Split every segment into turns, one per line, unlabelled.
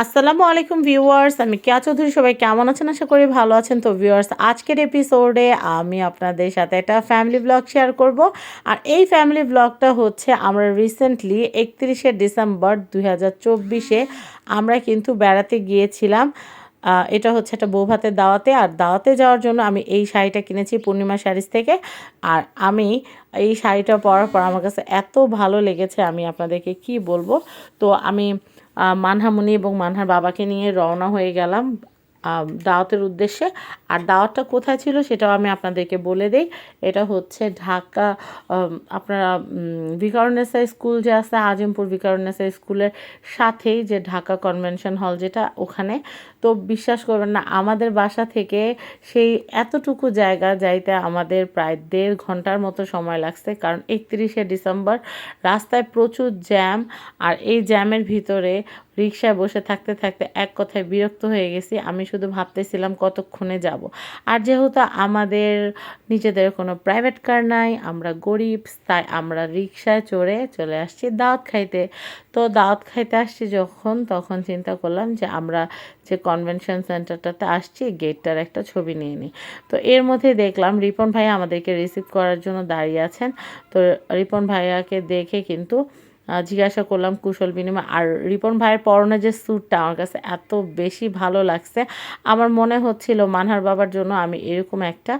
আসসালামু আলাইকুম ভিউয়ার্স, আমি কেয়া চৌধুরী, সবাই কেমন আছেন? আশা করি ভালো আছেন। তো ভিউয়ার্স, আজকের এপিসোডে আমি আপনাদের সাথে একটা ফ্যামিলি ব্লগ শেয়ার করব। আর এই ফ্যামিলি ব্লগটা হচ্ছে আমরা রিসেন্টলি একত্রিশে ডিসেম্বর দুই আমরা কিন্তু বেড়াতে গিয়েছিলাম। এটা হচ্ছে একটা বউ ভাতের দাওয়াতে। আর দাওয়াতে যাওয়ার জন্য আমি এই শাড়িটা কিনেছি পূর্ণিমা শাড়িজ থেকে। আর আমি এই শাড়িটা পরার পর আমার কাছে এত ভালো লেগেছে, আমি আপনাদেরকে কি বলব? তো আমি মানহামুনি এবং মানহার বাবাকে নিয়ে রওনা হয়ে গেলাম। দাওয়াতের উদ্দেশ্যে। আর দাওয়াতটা কোথায় ছিল সেটাও আমি আপনাদেরকে বলে দেই। এটা হচ্ছে ঢাকা আপনারা ভিকারুন্নেসা স্কুল যে আছে, আজিমপুর ভিকারুন্নেসা স্কুলের সাথেই যে ঢাকা কনভেনশন হল যেটা ওখানে। তো বিশ্বাস করবেন না, আমাদের বাসা থেকে সেই এতটুকু জায়গা যাইতে আমাদের প্রায় দেড় ঘণ্টার মতো সময় লাগছে। কারণ একত্রিশে ডিসেম্বর রাস্তায় প্রচুর জ্যাম, আর এই জ্যামের ভিতরে রিক্সায় বসে থাকতে থাকতে এক কথায় বিরক্ত হয়ে গেছি। আমি শুধু ভাবতেছিলাম কতক্ষণে যাব। আর যেহেতু আমাদের নিজেদের কোনো প্রাইভেট কার নাই, আমরা গরিব, তাই আমরা রিক্সায় চড়ে চলে আসছি দাওয়াত খাইতে। তো দাওয়াত খাইতে আসছি যখন, তখন চিন্তা করলাম যে আমরা যে কনভেনশন সেন্টারটাতে আসছি গেটটার একটা ছবি নিয়ে নিই। তো এর মধ্যে দেখলাম রিপন ভাই আমাদেরকে রিসিভ করার জন্য দাঁড়িয়ে আছেন। তো রিপন ভাইয়াকে দেখে কিন্তু জিজ্ঞাসা করলাম কুশল বিনিময়। আর রিপন ভাইয়ের পরনে যে স্যুটটা আমার কাছে এত বেশি ভালো লাগছে, আমার মনে হচ্ছিল মানহার বাবার জন্য আমি এরকম একটা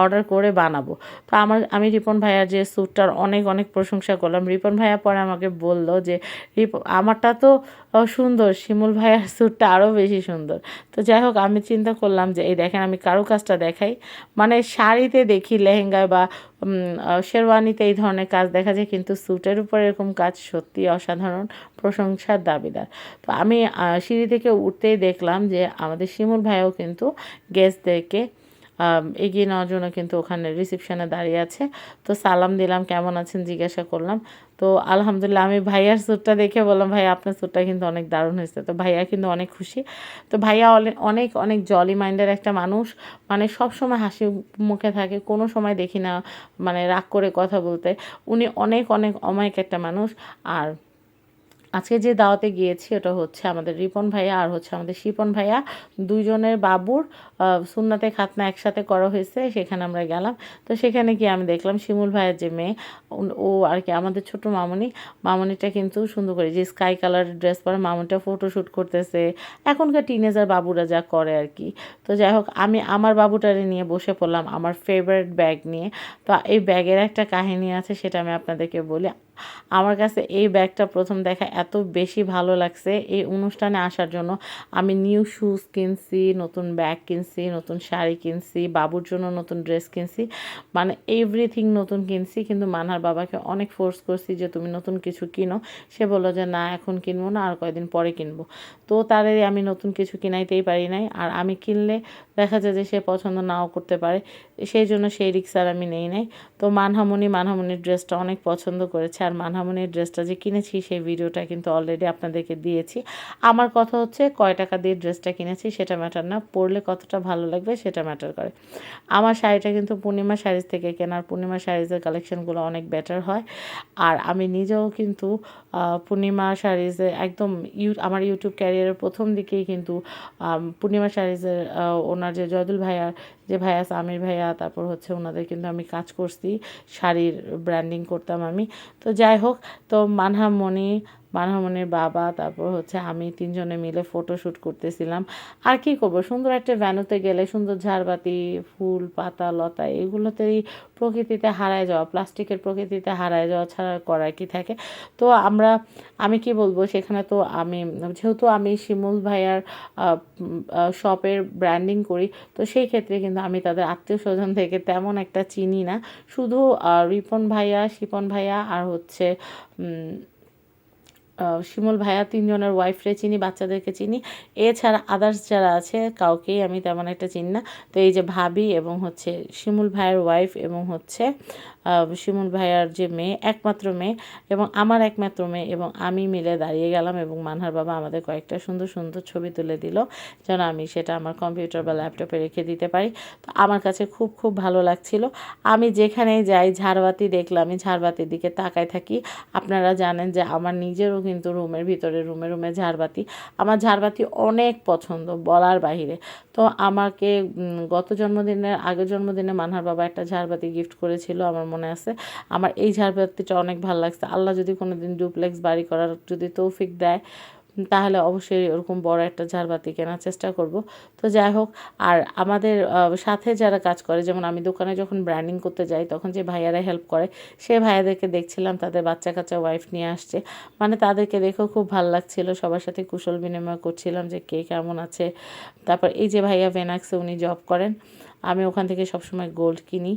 অর্ডার করে বানাবো। তো আমার, আমি রিপন ভাইয়ার যে স্যুটটার অনেক অনেক প্রশংসা করলাম। রিপন ভাইয়া পরে আমাকে বলল যে, রিপ, আমারটা তো সুন্দর, শিমুল ভাইয়ার স্যুটটা আরও বেশি সুন্দর। তো যাই হোক, আমি চিন্তা করলাম যে, এই দেখেন, আমি কারও কাজটা দেখাই। মানে শাড়িতে দেখি লেহেঙ্গায় বা শেরওয়ানিতে এই ধরনের কাজ দেখা যায়, কিন্তু স্যুটের উপর এরকম কাজ সত্যি অসাধারণ প্রশংসার দাবিদার। তো আমি সিঁড়ি থেকে উঠতেই দেখলাম যে আমাদের শিমুল ভাইও কিন্তু গেস্টদেরকে এগিয়ে নেওয়ার জন্য কিন্তু ওখানে রিসেপশনে দাঁড়িয়ে আছে। তো সালাম দিলাম, কেমন আছেন? জিজ্ঞাসা করলাম। তো আলহামদুলিল্লাহ, আমি ভাইয়ার স্যুটটা দেখে বললাম ভাই আপনার স্যুটটা কিন্তু অনেক দারুণ হয়েছে। তো ভাইয়া কিন্তু অনেক খুশি। তো ভাইয়া অনেক অনেক জলি মাইন্ডের একটা মানুষ। মানে সব সময় হাসি মুখে থাকে, কোনো সময় দেখি না মানে রাগ করে কথা বলতে। উনি অনেক অনেক অমায়িক একটা মানুষ। আর আজকে যে দাওয়াতে গিয়েছি ওটা হচ্ছে আমাদের রিপন ভাইয়া আর হচ্ছে আমাদের শিপন ভাইয়া। দুইজনের বাবুর সুন্নাতে খাতনা একসাথে করা হয়েছে, সেখানে আমরা গেলাম। তো সেখানে গিয়ে আমি দেখলাম শিমুল ভাইয়ের যে মেয়ে ও আর কি আমাদের ছোট মামনি। মামনিটা কিন্তু সুন্দর করে যে স্কাই কালার ড্রেস পরে মামনিটা ফটোশ্যুট করতেছে। এখনকার টিনেজার বাবুরা যা করে আর কি। তো যাই হোক, আমি আমার বাবুটারে নিয়ে বসে পড়লাম, আমার ফেভারিট ব্যাগ নিয়ে। তো এই ব্যাগের একটা কাহিনী আছে, সেটা আমি আপনাদেরকে বলি। আমার কাছে এই ব্যাগটা প্রথম দেখা এত বেশি ভালো লাগছে এই অনুষ্ঠানে আসার জন্য। আমি নিউ শুজ কিনছি, নতুন ব্যাগ কিনছি, নতুন শাড়ি কিনছি, বাবুর জন্য নতুন ড্রেস কিনছি মানে এভরিথিং নতুন কিনছি। কিন্তু মানহার বাবাকে অনেক ফোর্স করছি যে, তুমি নতুন কিছু কিনো। সে বলল যে, না, এখন কিনবো না, আর কয়দিন পরে কিনবো। তো তারে আমি নতুন কিছু কিনাইতেই পারি নাই। আর আমি কিনলে দেখা যায় যে, সে পছন্দ নাও করতে পারে। সেই জন্য সেই রিক্সার আমি নেই নাই। তো মানহামনি মানহামনির ড্রেসটা অনেক পছন্দ করেছে। আর মানহামনির ড্রেসটা যে কিনেছি, সেই ভিডিওটা কিন্তু অলরেডি আপনাদেরকে দিয়েছি। আমার কথা হচ্ছে, কয় টাকা দিয়ে ড্রেসটা কিনেছি সেটা ম্যাটার না, পরলে কতটা ভালো লাগবে সেটা ম্যাটার করে। আমার শাড়িটা কিন্তু পূর্ণিমা শাড়িজ থেকে কেনার পূর্ণিমা শাড়িজের কালেকশনগুলো অনেক বেটার হয়। আর আমি নিজেও কিন্তু পূর্ণিমা শাড়িজে একদম ইউ, আমার ইউটিউব ক্যারিয়ারের প্রথম দিকেই কিন্তু পূর্ণিমা শাড়িজের ওনার যে জয়দুল ভাইয়ার যে ভাইয়া আমির ভাইয়া, তারপর হচ্ছে ওনাদের কিন্তু আমি কাজ করছি, শাড়ির ব্র্যান্ডিং করতাম আমি। তো যাই হোক তো মানহামণি মানহামণির বাবা, তারপর হচ্ছে আমি তিনজনে মিলে ফটো শ্যুট করতেছিলাম। আর কি করব? সুন্দর একটা ভ্যানুতে গেলে সুন্দর ঝাড়বাতি, ফুল, পাতা, লতা, এগুলোতেই প্রকৃতিতে হারায় যাওয়া, প্লাস্টিকের প্রকৃতিতে হারায় যাওয়া ছাড়া করার কি থাকে? তো আমরা, আমি কি বলব? সেখানে তো আমি, যেহেতু আমি শিমুল ভাইয়ার শপের ব্র্যান্ডিং করি, তো সেই ক্ষেত্রে কিন্তু আমি তাদের আত্মীয় স্বজন থেকে তেমন একটা চিনি না। শুধু রিপন ভাইয়া, শিপন ভাইয়া আর হচ্ছে শিমুল ভাইয়া তিনজনের ওয়াইফরে চিনি, বাচ্চাদেরকে চিনি। এছাড়া আদার্স যারা আছে, কাউকেই আমি তেমন একটা চিনি না। তো এই যে ভাবি এবং হচ্ছে শিমুল ভাইয়ের ওয়াইফ এবং হচ্ছে শিমুল ভাইয়ার যে মেয়ে, একমাত্র মেয়ে এবং আমার একমাত্র মেয়ে এবং আমি মিলে দাঁড়িয়ে গেলাম এবং মানহার বাবা আমাদের কয়েকটা সুন্দর সুন্দর ছবি তুলে দিল যেন আমি সেটা আমার কম্পিউটার বা ল্যাপটপে রেখে দিতে পারি। তো আমার কাছে খুব খুব ভালো লাগছিল। আমি যেখানেই যাই, ঝাড়বাতি দেখলে আমি ঝাড়বাতির দিকে তাকায় থাকি। আপনারা জানেন যে আমার নিজেরও কিন্তু রুমের ভিতরে রুমে রুমে ঝাড়বাতি। আমার ঝাড়বাতি অনেক পছন্দ বলার বাহিরে। তো আমাকে গত জন্মদিনের, আগের জন্মদিনে মানহার বাবা একটা ঝাড়বাতি গিফট করেছিল। আমার মনে আছে। আমার এই ঝাড়বাতিটা অনেক ভালো লাগছে। আল্লাহ যদি কোনো দিন ডুপ্লেক্স বাড়ি করার যদি তৌফিক দেয়, তাহলে অবশ্যই ওরকম বড় একটা ঝাড়বাতি কেনার চেষ্টা করব। তো যাই হোক, আর আমাদের সাথে যারা কাজ করে, যেমন আমি দোকানে যখন ব্র্যান্ডিং করতে যাই, তখন যে ভাইয়ারা হেল্প করে, সে ভাইয়াদেরকে দেখছিলাম, তাদের বাচ্চা কাচ্চা ওয়াইফ নিয়ে আসছে। মানে তাদেরকে দেখেও খুব ভালো লাগছিল। সবার সাথে কুশল বিনিময় করছিলাম যে কে কেমন আছে। তারপর এই যে ভাইয়া ভেনাক্সে উনি জব করেন, আমি ওখান থেকে সবসময় গোল্ড কিনি।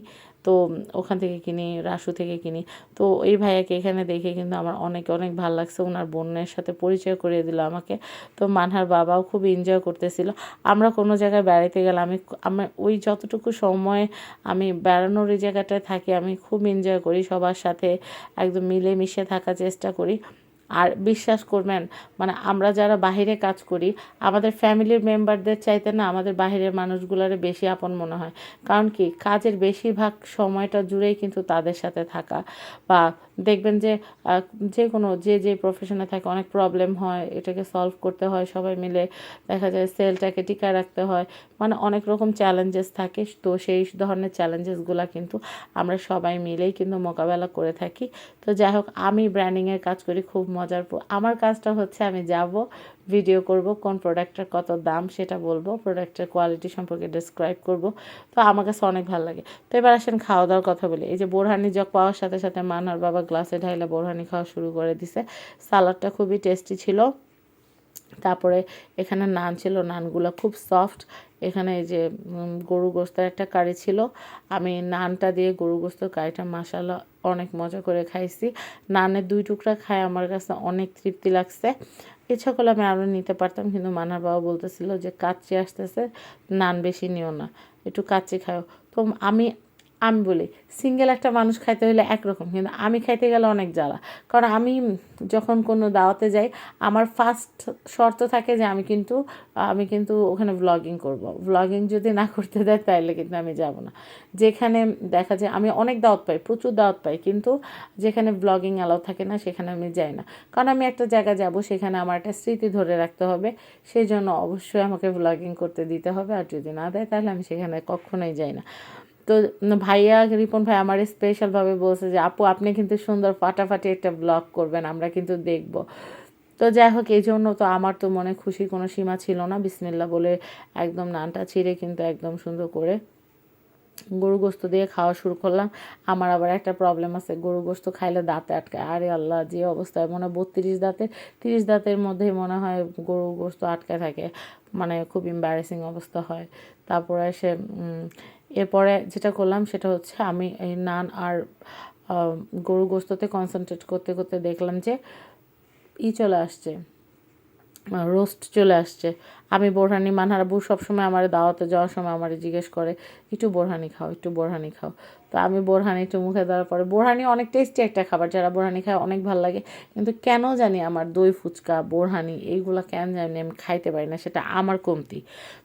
তো ওখান থেকে কিনি, রাসু থেকে কিনি। তো এই ভাইয়াকে এখানে দেখে কিন্তু আমার অনেক অনেক ভালো লাগছে। ওনার বোনের সাথে পরিচয় করিয়ে দিল আমাকে। তো মানহার বাবাও খুব এনজয় করতেছিল। আমরা কোনো জায়গায় বেড়াতে গেলে আমি আমার ওই যতটুকু সময় আমি বেড়ানোর ওই জায়গাটায় থাকি, আমি খুব এনজয় করি। সবার সাথে একদম মিলেমিশে থাকার চেষ্টা করি। আর বিশ্বাস করবেন মানে আমরা যারা বাহিরে কাজ করি, আমাদের ফ্যামিলির মেম্বারদের চাইতে না আমাদের বাহিরের মানুষগুলারে বেশি আপন মনে হয়। কারণ কি, কাজের বেশিরভাগ সময়টা জুড়েই কিন্তু তাদের সাথে থাকা। বা দেখবেন যে যে কোনো, যে যে প্রফেশনে থাকে, অনেক প্রবলেম হয়, এটাকে সলভ করতে হয় সবাই মিলে। দেখা যায় সেলটাকে টিকায় রাখতে হয়। মানে অনেক রকম চ্যালেঞ্জেস থাকে। তো সেই ধরনের চ্যালেঞ্জেসগুলো কিন্তু আমরা সবাই মিলেই কিন্তু মোকাবেলা করে থাকি। তো যাই হোক, আমি ব্র্যান্ডিংয়ের কাজ করি, খুব মজার আমার কাজটা হচ্ছে আমি যাব ভিডিও করব, কোন প্রোডাক্টের কত দাম সেটা বলব প্রোডাক্টের কোয়ালিটি সম্পর্কে ডিসক্রাইব করব। তো আমার কাছে অনেক ভালো লাগে। তো এবার আসেন খাওয়া দাওয়ার কথা বলি। এই যে বোরহানি জগ পাওয়ার সাথে সাথে মানহার বাবা গ্লাসে ঢাইলে বোরহানি খাওয়া শুরু করে দিছে। সালাডটা খুবই টেস্টি ছিল। তারপরে এখানে নান ছিল, নানগুলো খুব সফট এখানে এই যে গরু গোস্তের একটা কারি ছিল। আমি নানটা দিয়ে গরু গোস্তের কারিটা মাসালা অনেক মজা করে খাইছি। নানের দুই টুকরা খায়, আমার কাছে অনেক তৃপ্তি লাগছে। ইচ্ছা করলে আমি আরও নিতে পারতাম, কিন্তু মানার বাবা বলতেছিল যে কাচ্চি আসতেছে, নান বেশি নিও না। একটু কাচ্চি খাও। তো আমি আমি বলি সিঙ্গেল একটা মানুষ খাইতে হলে একরকম, কিন্তু আমি খাইতে গেলে অনেক জ্বালা। কারণ আমি যখন কোনো দাওয়াতে যাই, আমার ফার্স্ট শর্ত থাকে যে আমি কিন্তু আমি কিন্তু ওখানে ভ্লগিং করব। ভ্লগিং যদি না করতে দেয় তাহলে কিন্তু আমি যাব না। যেখানে দেখা যায়, আমি অনেক দাওয়াত পাই, প্রচুর দাওয়াত পাই, কিন্তু যেখানে ব্লগিং অ্যালাউ থাকে না, সেখানে আমি যাই না। কারণ আমি একটা জায়গা যাব, সেখানে আমার একটা স্মৃতি ধরে রাখতে হবে সেই জন্য অবশ্যই আমাকে ভ্লগিং করতে দিতে হবে, আর যদি না দেয় তাহলে আমি সেখানে কখনোই যাই না। তো ভাইয়া রিপন ভাই আমার স্পেশালভাবে বলছে যে আপু আপনি কিন্তু সুন্দর ফাটাফাটি একটা ব্লগ করবেন আমরা কিন্তু দেখব। তো যাই হোক এই জন্য তো আমার তো মনে খুশি কোনো সীমা ছিল না। বিসমিল্লা বলে একদম নানটা ছিঁড়ে কিন্তু একদম সুন্দর করে গরু গোস্ত দিয়ে খাওয়া শুরু করলাম। আমার আবার একটা প্রবলেম আছে গরু গোস্ত খাইলে দাঁতে আটকায় আরে আল্লাহ যে অবস্থায় মনে হয় বত্রিশ দাঁতের তিরিশ দাঁতের মধ্যেই মনে হয় গরু গোস্ত আটকায় থাকে। মানে খুব এম্বারেসিং অবস্থা হয়। তারপরে এসে উম, এরপরে যেটা করলাম সেটা হচ্ছে আমি এই নান আর গরু গোস্ততে কনসেন্ট্রেট করতে করতে দেখলাম যে ই চলে আসছে রোস্ট চলে আসছে। আমি বোরহানি মানহারাবু সবসময় আমার দাওয়াতে যাওয়ার সময় আমার জিজ্ঞেস করে, একটু বোরহানি খাও, একটু বোরহানি খাও। তো আমি বোরহানি একটু মুখে দেওয়ার পরে, বোরহানি অনেক টেস্টি একটা খাবার, যারা বোরহানি খায় অনেক ভালো লাগে। কিন্তু কেন জানি আমার দই ফুচকা, বোরহানি এইগুলো কেন জানি আমি খাইতে পারি না, সেটা আমার কমতি।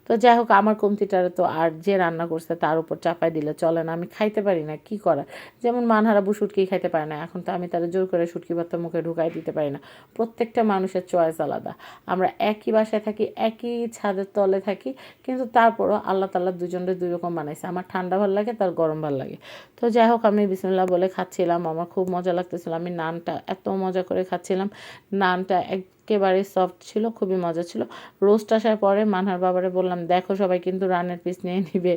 তো যাই হোক, আমার কমতিটারে তো আর যে রান্না করছে তার উপর চাপাই দিলে চলে না, আমি খাইতে পারি না, কি করার? যেমন মানহারা শুটকি খাইতে পারে না, এখন তো আমি তারা জোর করে শুটকি ভাতটা মুখে ঢুকাই দিতে পারি না। প্রত্যেকটা মানুষের চয়েস আলাদা। আমরা একই বাসায় থাকি, একই ছাদের তলে থাকি, কিন্তু তারপরও আল্লাহ তাল্লাহ দুজনের দুই রকম বানাইছে। আমার ঠান্ডা ভালো লাগে, তার গরম ভালো লাগে। তো যাই হোক, আমি বিসমিল্লা বলে খাচ্ছিলাম। আমার খুব মজা লাগতেছিল। আমি নানটা এত মজা করে খাচ্ছিলাম। নানটা একেবারে সফট ছিল, খুবই মজা ছিল। রোস্ট আসার পরে মানহার বাবারে বললাম, দেখো সবাই কিন্তু রানের পিস নিয়ে নিবে।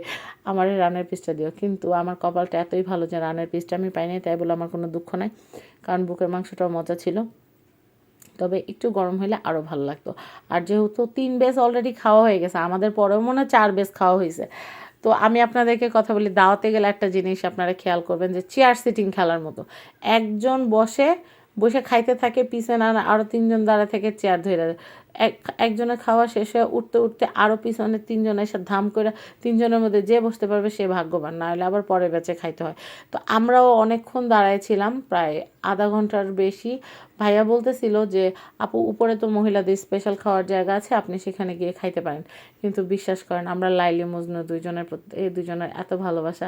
আমার রানের পিসটা দিও। কিন্তু আমার কপালটা এতই ভালো যে রানের পিসটা আমি পাইনি, তাই বলে আমার কোনো দুঃখ নাই। কারণ বুকের মাংসটাও মজা ছিল। তবে একটু গরম হলে আরও ভালো লাগতো। আর যেহেতু তিন বেস অলরেডি খাওয়া হয়ে গেছে, আমাদের পরেও মনে হয় চার বেস খাওয়া হয়েছে তো আমি আপনাদেরকে কথা বলি, দাওয়াতে গেলে একটা জিনিস আপনারা খেয়াল করবেন যে চেয়ার সিটিং খেলার মতো। একজন বসে বসে খাইতে থাকে পিছনে না আরও তিনজন দাঁড়া থেকে চেয়ার ধরে। এক, একজনের খাওয়া শেষ হয়ে উঠতে উঠতে আরও পিছনে তিনজন এসে ধাম করে তিনজনের মধ্যে যে বসতে পারবে সে ভাগ্যবান না হলে আবার পরে বেঁচে খাইতে হয়। তো আমরাও অনেকক্ষণ দাঁড়াইছিলাম, প্রায় আধা ঘণ্টার বেশি। ভাইয়া বলতেছিল যে, আপু, উপরে তো মহিলাদের স্পেশাল খাওয়ার জায়গা আছে, আপনি সেখানে গিয়ে খাইতে পারেন। কিন্তু বিশ্বাস করেন, আমরা লাইলি মজনু দুইজনের প্রতি এই দুজনের এত ভালোবাসা,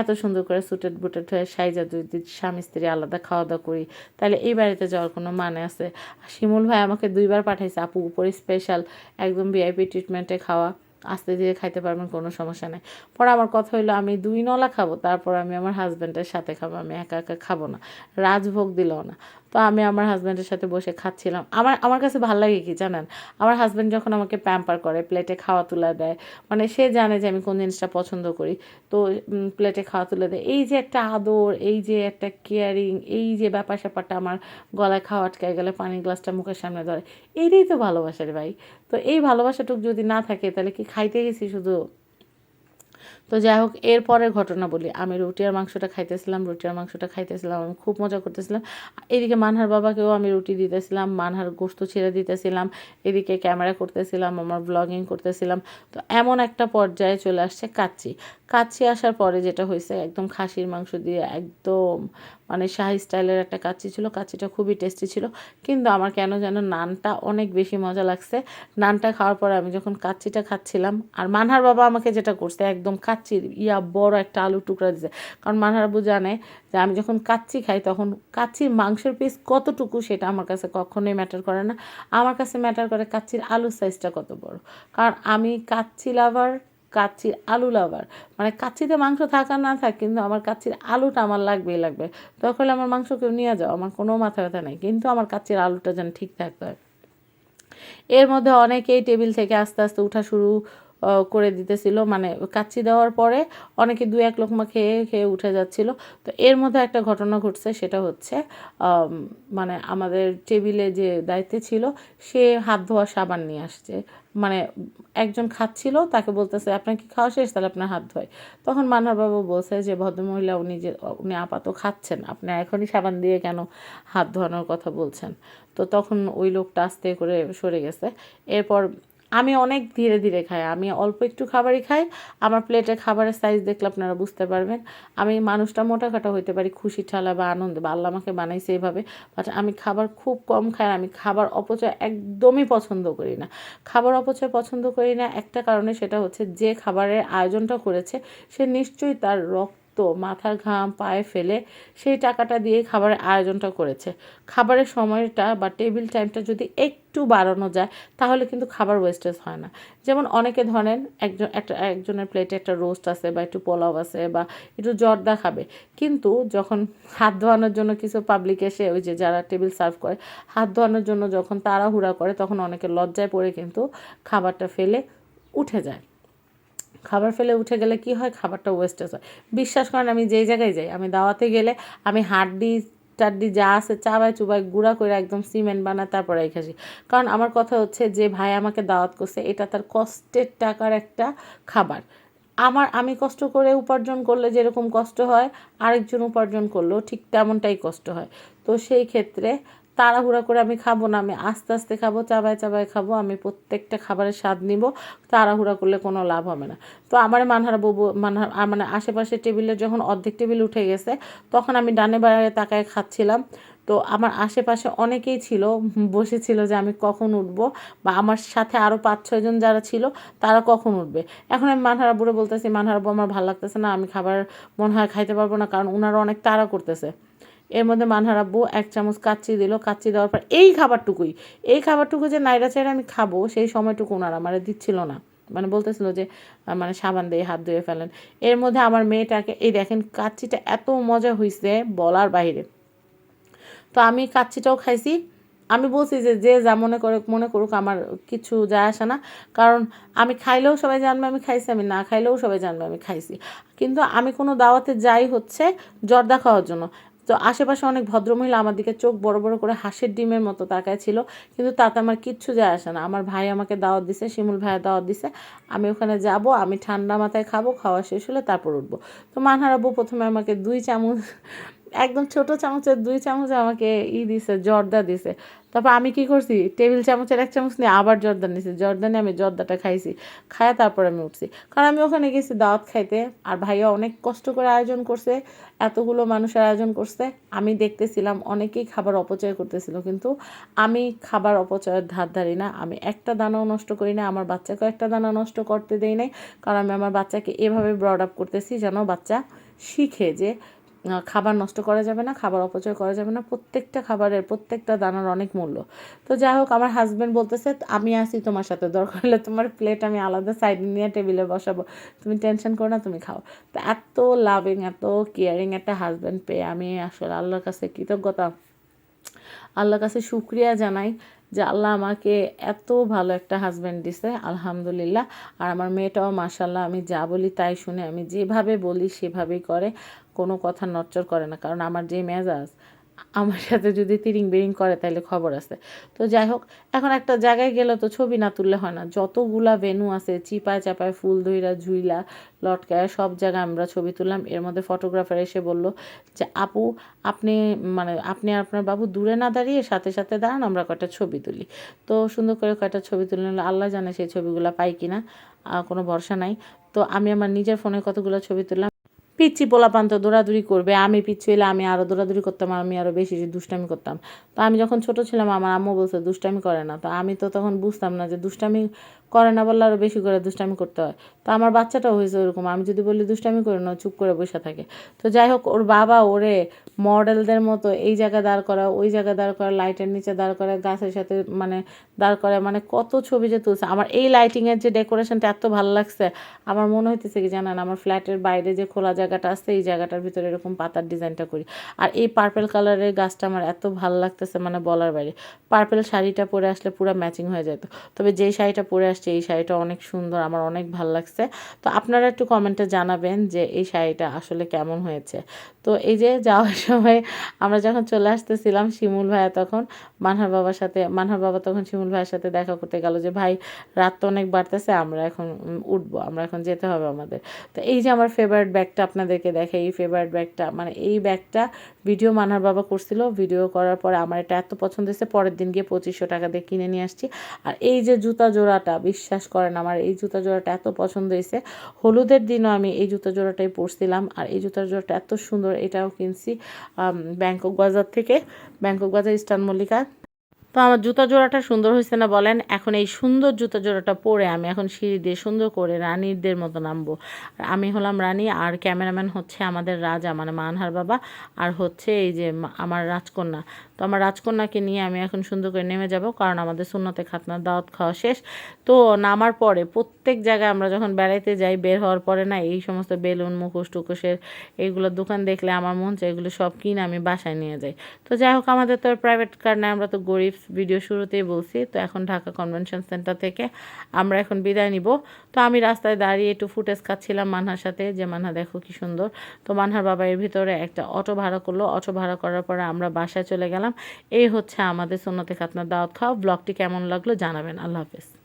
এত সুন্দর করে সুটেড বুটেড হয়ে সাইজা দুই দুই স্বামী স্ত্রী আলাদা খাওয়া দাওয়া করি, তাহলে এই বাড়িতে যাওয়ার কোনো মানে আছে? শিমুল ভাই আমাকে দুইবার পাঠাইছে, আপু উপরে স্পেশাল একদম ভিআইপি ট্রিটমেন্টে খাওয়া। আস্তে ধীরে খাইতে পারবেন, কোনো সমস্যা নেই। পরে আমার কথা হইল, আমি দুই নলা খাব, তারপর আমি আমার হাজব্যান্ডের সাথে খাব, আমি একা একা খাব না। রাজভোগ দিলেও না। তো আমি আমার হাজব্যান্ডের সাথে বসে খাচ্ছিলাম। আমার আমার কাছে ভালো লাগে কি জানেন? আমার হাজব্যান্ড যখন আমাকে প্যাম্পার করে প্লেটে খাওয়া তুলে দেয় মানে সে জানে যে আমি কোন জিনিসটা পছন্দ করি, তো প্লেটে খাওয়া তুলে দেয়। এই যে একটা আদর, এই যে একটা কেয়ারিং এই যে ব্যাপার স্যাপারটা আমার গলায় খাওয়া আটকায় গেলে পানির গ্লাসটা মুখের সামনে ধরে এইটাই তো ভালোবাসা রে ভাই। তো এই ভালোবাসাটুক যদি না থাকে, তাহলে কি খাইতে গেছি শুধু। তো যাই হোক এরপরের ঘটনা বলি। আমি রুটি আর মাংসটা খাইতেছিলাম, রুটি আর মাংসটা খাইতেছিলাম, আমি খুব মজা করতেছিলাম। এদিকে মানহার বাবাকেও আমি রুটি দিতেছিলাম, মানহার গোস্ত ছেড়ে দিতেছিলাম, এদিকে ক্যামেরা করতেছিলাম, আমার ব্লগিং করতেছিলাম। তো এমন একটা পর্যায়ে চলে আসছে কাচ্চি। কাচ্চি আসার পরে যেটা হয়েছে, একদম খাসির মাংস দিয়ে একদম মানে শাহি স্টাইলের একটা কাচ্চি ছিল। কাচ্চিটা খুবই টেস্টি ছিল। কিন্তু আমার কেন যেন নানটা অনেক বেশি মজা লাগছে। নানটা খাওয়ার পরে আমি যখন কাচ্চিটা খাচ্ছিলাম, আর মানহার বাবা আমাকে যেটা করছে, একদম কাচ্চির ইয়া বড় একটা আলু টুকরা দিছে। কারণ মানহার বাবু জানে যে আমি যখন কাচ্চি খাই তখন কাচ্চির মাংসের পিস কতটুকু সেটা আমার কাছে কখনোই ম্যাটার করে না। আমার কাছে ম্যাটার করে কাচ্চির আলুর সাইজটা কত বড়। কারণ আমি কাচ্চি লাভার কাচ্চির আলু লাভার মানে কাচ্চিতে মাংস থাকা না থাক, কিন্তু আমার কাচ্চির আলুটা আমার লাগবেই লাগবে। তখন আমার মাংস কেউ নিয়ে যাও, আমার কোনো মাথা ব্যথা নেই। কিন্তু আমার কাচ্চির আলুটা যেন ঠিক থাকতে হয়। এর মধ্যে অনেকেই টেবিল থেকে আস্তে আস্তে উঠা শুরু করে দিতেছিল। মানে কাচ্চি দেওয়ার পরে অনেকে দু এক লোকমা খেয়ে খেয়ে উঠে যাচ্ছিল। তো এর মধ্যে একটা ঘটনা ঘটছে, সেটা হচ্ছে মানে আমাদের টেবিলে যে দায়িত্বে ছিল, সে হাত ধোয়া সাবান নিয়ে আসছে। মানে একজন খাচ্ছিল, তাকে বলতেছে, আপনার কি খাওয়া শেষ? তাহলে আপনার হাত ধোয়। তখন মানহারবাবু বলছে যে, ভদ্রমহিলা, উনি যে, উনি আপাতত খাচ্ছেন, আপনি এখনই সাবান দিয়ে কেন হাত ধোয়ানোর কথা বলছেন? তো তখন ওই লোকটা আস্তে করে সরে গেছে। এরপর আমি অনেক ধীরে ধীরে খাই, আমি অল্প একটু খাবারই খাই, আমার প্লেটে খাবারের সাইজ দেখলে আপনারা বুঝতে পারবেন। আমি মানুষটা মোটাখাটো হইতে পারি, খুশি ঠালা বা আনন্দে, বা আল্লাহ আমাকে বানাইছে এইভাবে বাট আমি খাবার খুব কম খাই, আমি খাবার অপচয় একদমই পছন্দ করি না। খাবার অপচয় পছন্দ করি না, একটা কারণে সেটা হচ্ছে যে খাবারের আয়োজনটা করেছে, সে নিশ্চয়ই তার রক্ত রক্ত মাথার ঘাম, পায়ে ফেলে সেই টাকাটা দিয়ে খাবারের আয়োজনটা করেছে। খাবারের সময়টা বা টেবিল টাইমটা যদি একটু বাড়ানো যায়, তাহলে কিন্তু খাবার ওয়েস্টেজ হয় না। যেমন অনেকে ধরেন একজন, একটা, একজনের প্লেটে একটা রোস্ট আছে বা একটু পোলাও আছে বা একটু জর্দা খাবে। কিন্তু যখন হাত ধোয়ানোর জন্য কিছু পাবলিক এসে ওই যে যারা টেবিল সার্ভ করে, হাত ধোয়ানোর জন্য যখন তাড়াহুড়া করে, তখন অনেকে লজ্জায় পড়ে কিন্তু খাবারটা ফেলে উঠে যায়। খাবার ফেলে উঠে গেলে কি হয়? খাবারটা ওয়েস্টেজ হয়। বিশ্বাস করেন, আমি যেই জায়গায় যাই, আমি দাওয়াতে গেলে আমি হাড্ডি, টাড্ডি যা আছে, চাবায় চুবাই গুঁড়া করে একদম সিমেন্ট বানায় তারপরে খাসি কারণ আমার কথা হচ্ছে যে ভাই আমাকে দাওয়াত করছে, এটা তার কষ্টের টাকার একটা খাবার। আমার, আমি কষ্ট করে উপার্জন করলে যেরকম কষ্ট হয়, আরেকজন উপার্জন করলেও ঠিক তেমনটাই কষ্ট হয়। তো সেই ক্ষেত্রে তাড়াহুড়া করে আমি খাব না, আমি আস্তে আস্তে খাব, চাবায় চাবায় খাব, আমি প্রত্যেকটা খাবারের স্বাদ নিব, তাড়াহুড়া করলে কোনো লাভ হবে না। তো আমার মানহারা বউ মানহার মানে আশেপাশে টেবিলে যখন অর্ধেক টেবিল উঠে গেছে, তখন আমি ডানে বাড়ায় তাকায় খাচ্ছিলাম। তো আমার আশেপাশে অনেকেই ছিল, বসেছিল যে আমি কখন উঠবো, বা আমার সাথে আরও পাঁচ ছয়জন যারা ছিল, তারা কখন উঠবে? এখন আমি মানহারা বুড়ে বলতেছি, মানহারা বউ, আমার ভালো লাগতেছে না, আমি খাবার মনে হয় খাইতে পারব না, কারণ ওনারা অনেক তাড়া করতেছে। এর মধ্যে মানহার আব্বু এক চামচ কাচ্চি দিল, কাচ্চি দেওয়ার পর এই খাবারটুকুই, এই খাবারটুকু যে নাইরা চাইরা আমি খাব, সেই সময়টুকু ওনারা আমার দিচ্ছিল না। মানে বলতেছিল যে মানে সাবান দিয়ে হাত ধুয়ে ফেলেন। এর মধ্যে আমার মেয়েটাকে, এই দেখেন কাচ্চিটা এত মজা হয়েছে বলার বাইরে। তো আমি কাচ্চিটাও খাইছি। আমি বলছি যে যে যা মনে করে মনে করুক, আমার কিছু যায় আসে না। কারণ আমি খাইলেও সবাই জানবে আমি খাইছি, আমি না খাইলেও সবাই জানবে আমি খাইছি। কিন্তু আমি কোনো দাওয়াতে যাই হচ্ছে জর্দা খাওয়ার জন্য। তো আশেপাশে অনেক ভদ্রমহিলা আমার দিকে চোখ বড় বড় করে হাঁসের ডিমের মতো তাকায় ছিল, কিন্তু তাতে আমার কিচ্ছু যায় আসে না। আমার ভাই আমাকে দাওয়াত দিছে, শিমুল ভাইয়া দাওয়াত দিছে। আমি ওখানে যাব, আমি ঠান্ডা মাথায় খাব, খাওয়া শেষ হলে তারপর উঠবো। তো মানহারাবু প্রথমে আমাকে দুই চামচ একদম ছোট চামচের দুই চামচ আমাকে ই দিছে, জর্দা দিছে। তারপর আমি কি করছি? টেবিল চামচের এক চামচ নিয়ে আবার জর্দা নিয়েছি জর্দা নিয়ে আমি জর্দাটা খাইছি। খায় তারপর আমি উঠছি। কারণ আমি ওখানে গেছি দাওয়াত খাইতে। আর ভাইয়া অনেক কষ্ট করে আয়োজন করছে, এতগুলো মানুষের আয়োজন করছে। আমি দেখতেছিলাম, অনেকেই খাবার অপচয় করতেছিল। কিন্তু আমি খাবার অপচয়ের ধার ধারি না। আমি একটা দানাও নষ্ট করি না আমার বাচ্চাকেও একটা দানা নষ্ট করতে দেই নাই। কারণ আমি আমার বাচ্চাকে এভাবে ব্রড আপ করতেছি যেন বাচ্চা শিখে যে খাবার নষ্ট করা যাবে না, খাবার অপচয় করা যাবে না, প্রত্যেকটা খাবারের, প্রত্যেকটা দানার অনেক মূল্য। তো যাই হোক, আমার হাজব্যান্ড বলতেছে, আমি আসি তোমার সাথে, দরকার হলে তোমার প্লেট আমি আলাদা সাইডে নিয়ে টেবিলে বসাবো। তুমি টেনশন করো না, তুমি খাও। তো এত লাভিং এত কেয়ারিং একটা হাজব্যান্ড পেয়ে আমি আসলে আল্লাহর কাছে কৃতজ্ঞতা। আল্লাহর কাছে শুক্রিয়া জানাই যে আল্লাহ আমাকে এত ভালো একটা হাজব্যান্ড দিছে, আলহামদুলিল্লাহ। আর আমার মেয়েটাও মাসাল্লাহ আমি যা বলি তাই শুনে, আমি যেভাবে বলি সেভাবেই করে। কোনো কথা নচ্চর করে না, কারণ আমার যে মেজাজ, আমার সাথে যদি তিরিং বিরিং করে তাহলে খবর আছে। তো যাই হোক, এখন একটা জায়গায় গেলে তো ছবি না তুললে হয় না। যতগুলা ভেনু আছে, চিপায় চাপায় ফুল ধইরা, ঝুইলা, লটকায়, সব জায়গায় আমরা ছবি তুললাম। এর মধ্যে ফটোগ্রাফার এসে বলল যে, আপু, আপনি মানে আপনি আপনার বাবু দূরে না দাঁড়িয়ে সাথে সাথে দাঁড়ান, আমরা কয়টা ছবি তুলি। তো সুন্দর করে কয়টা ছবি তুলে নিল। আল্লাহ জানে সেই ছবিগুলো পাই কিনা কোনো ভরসা নাই। তো আমি আমার নিজের ফোনে কতগুলো ছবি তুললাম। পিচ্ছি পোলাপান তো দৌড়াদৌড়ি করবে, আমি পিচ্ছি এলে আমি আরও দৌড়াদৌড়ি করতাম, আমি আরও বেশি দুষ্টামি করতাম। তো আমি যখন ছোট ছিলাম, আমার আম্মু বলছে দুষ্টামি করে না। তো আমি তো তখন বুঝতাম না যে দুষ্টামি করে না বললে আরও বেশি করে দুষ্টামি করতে হয়। তো আমার বাচ্চাটাও হয়েছে ওরকম। আমি যদি বলি দুষ্টামি করে না চুপ করে বসে থাকে। তো যাই হোক, ওর বাবা ওরে মডেলদের মতো এই জায়গায় দাঁড় করা ওই জায়গায় দাঁড় করা লাইটের নিচে দাঁড় করা গাছের সাথে মানে দাঁড় করা মানে কত ছবি যে তুলছে। আমার এই লাইটিংয়ের যে ডেকোরেশনটা এত ভালো লাগছে, আমার মনে হইতেছে কি জানেন, আমার ফ্ল্যাটের বাইরে যে খোলা জায়গাটা আছে, এই জায়গাটার ভিতরে এরকম পাতার ডিজাইনটা করি। আর এই পার্পেল কালারের গাছটা আমার এত ভালো লাগতেছে মানে বলার বাইরে। পার্পেল শাড়িটা পরে আসলে পুরো ম্যাচিং হয়ে যেত। তবে যেই শাড়িটা পরে আসছে, এই শাড়িটা অনেক সুন্দর, আমার অনেক ভালো লাগছে। তো আপনারা একটু কমেন্টে জানাবেন যে এই শাড়িটা আসলে কেমন হয়েছে। তো এই যে যাওয়ার সময় আমরা যখন চলে আসতেছিলাম শিমুল ভাইয়া তখন, মানহার বাবার সাথে, মানহার বাবা তখন শিমুল ভাইয়ের সাথে দেখা করতে গেল যে, ভাই, রাত তো অনেক বাড়তেছে, আমরা এখন উঠবো, আমরা এখন যেতে হবে আমাদের। তো এই যে আমার ফেভারিট ব্যাগটা আপনাদেরকে দেখে এই ফেভারিট ব্যাগটা মানে এই ব্যাগটা ভিডিও মানহার বাবা করছিল ভিডিও করার পরে আমার এটা এত পছন্দ হয়েছে, পরের দিন গিয়ে পঁচিশশো টাকা দিয়ে কিনে নিয়ে আসছি। আর এই যে জুতা জোড়াটা বিশ্বাস করেন আমার এই জুতা জোড়াটা এত পছন্দ হয়েছে। হলুদের দিনও আমি এই জুতা জোড়াটাই পরছিলাম আর এই জুতা জোড়াটা এত সুন্দর এটাও কিনছি ব্যাংকক বাজার থেকে, ব্যাংকক বাজার ইস্টার্ন মল্লিকা। তো আমার জুতা জোড়াটা সুন্দর হয়েছে না বলেন, এখন এই সুন্দর জুতা জোড়াটা পরে আমি এখন সিঁড়ি দিয়ে সুন্দর করে রানীদের মতো নামবো। আমি হলাম রানী আর ক্যামেরাম্যান হচ্ছে আমাদের রাজা মানে মানহার বাবা, আর হচ্ছে এই যে আমার রাজকন্যা। তো আমার রাজকন্যাকে নিয়ে আমি এখন সুন্দর করে নেমে যাব, কারণ আমাদের সুন্নতে খাতনার দাওয়াত খাওয়া শেষ। তো নামার পরে প্রত্যেক জায়গায় আমরা যখন বেড়াইতে যাই, বের হওয়ার পরে না, এই সমস্ত বেলুন, মুখোশ টুকোশের এইগুলো দোকান দেখলে আমার মন চায় এগুলো সব কিনে আমি বাসায় নিয়ে যাই। তো যাই হোক, আমাদের তো প্রাইভেট কার না আমরা তো গরিব ভিডিও শুরুতেই বলছি। তো এখন ঢাকা কনভেনশন সেন্টার থেকে আমরা এখন বিদায় নিব। তো আমি রাস্তায় দাঁড়িয়ে একটু ফুটেজ খাচ্ছিলাম মানহার সাথে, যে মানহা দেখো কি সুন্দর। তো মানহার বাবা এর ভিতরে একটা অটো ভাড়া করল। অটো ভাড়া করার পরে আমরা বাসায় চলে গেলাম। এই হচ্ছে আমাদের সোনাতে খাতনা দাওয়াত খাওয়া। ব্লগটি কেমন লাগল জানাবেন। আল্লাহ হাফেজ।